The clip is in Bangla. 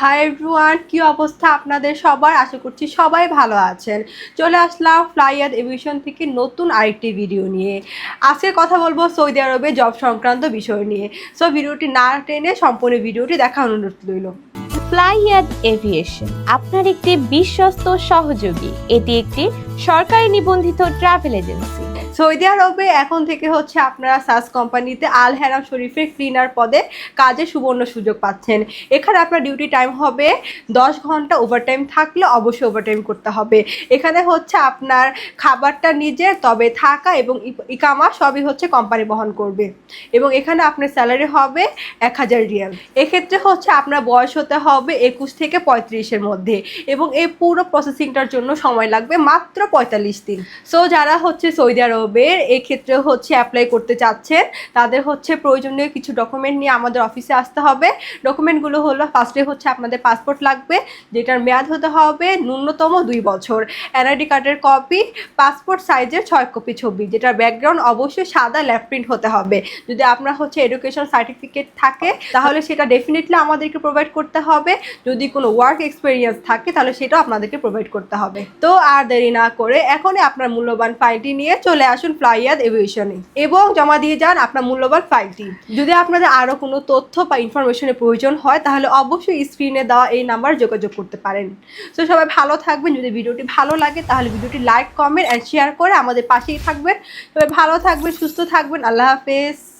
হাই এভরিওয়ান কি অবস্থা আপনাদের সবার? আশা করছি সবাই ভালো আছেন। চলে আসলাম ফ্লাইয়ার এভিয়েশন থেকে নতুন আরেকটি ভিডিও নিয়ে। আজকে কথা বলব সৌদি আরবে জব সংক্রান্ত বিষয় নিয়ে। সো ভিডিওটি না টেনে সম্পূর্ণ ভিডিওটি দেখা অনুরোধ রইল। ফ্লাইয়াদ এভিয়েশন আপনার একটি বিশ্বস্ত সহযোগী। এটি একটি সরকারি নিবন্ধিত ট্রাভেল এজেন্সি সৌদি আরবে এখন থেকে হচ্ছে আপনারা সাস কোম্পানিতে আল হেরাম শরীফের ক্লিনার পদে কাজে সুবর্ণ সুযোগ পাচ্ছেন। এখানে আপনার ডিউটি টাইম হবে দশ ঘণ্টা ওভারটাইম থাকলে অবশ্যই ওভারটাইম করতে হবে। এখানে হচ্ছে আপনার খাবারটা নিজের, তবে থাকা এবং ইকামা সবই হচ্ছে কোম্পানি বহন করবে। এবং এখানে আপনার স্যালারি হবে এক হাজার রিয়াল। এক্ষেত্রে হচ্ছে আপনার বয়স হতে হবে একুশ থেকে পঁয়ত্রিশের মধ্যে। এবং এই পুরো প্রসেসিংটার জন্য সময় লাগবে মাত্র পঁয়তাল্লিশ দিন। সো যারা হচ্ছে সৌদি আরবের এক্ষেত্রে হচ্ছে অ্যাপ্লাই করতে চাচ্ছেন। তাদের হচ্ছে প্রয়োজনীয় কিছু ডকুমেন্ট নিয়ে আমাদের অফিসে আসতে হবে। ডকুমেন্টগুলো হলো ফার্স্টে হচ্ছে আপনাদের পাসপোর্ট লাগবে, যেটার মেয়াদ হতে হবে ন্যূনতম দুই বছর। এনআইডি কার্ডের কপি পাসপোর্ট সাইজের ছয় কপি ছবি, যেটার ব্যাকগ্রাউন্ড অবশ্যই সাদা ল্যাপ প্রিন্ট হতে হবে। যদি আপনার হচ্ছে এডুকেশন সার্টিফিকেট থাকে, তাহলে সেটা ডেফিনেটলি আমাদেরকে প্রোভাইড করতে হবে। যদি কোনো ওয়ার্ক এক্সপিরিয়েন্স থাকে, তাহলে সেটাও আপনাদেরকে প্রোভাইড করতে হবে। তো আর দেরি না করে এখনই আপনার মূল্যবান ফাইলটি নিয়ে চলে আসুন ফ্লাইয়াদ এভিয়েশনে এবং জমা দিয়ে যান আপনার মূল্যবান ফাইলটি। যদি আপনাদের আরও কোনো তথ্য বা ইনফরমেশনের প্রয়োজন হয়, তাহলে অবশ্যই স্ক্রিনে দেওয়া এই নাম্বার যোগাযোগ করতে পারেন। তো সবাই ভালো থাকবেন। যদি ভিডিওটি ভালো লাগে, তাহলে ভিডিওটি লাইক, কমেন্ট অ্যান্ড শেয়ার করে আমাদের পাশেই থাকবেন। সবাই ভালো থাকবেন, সুস্থ থাকবেন। আল্লাহ হাফেজ।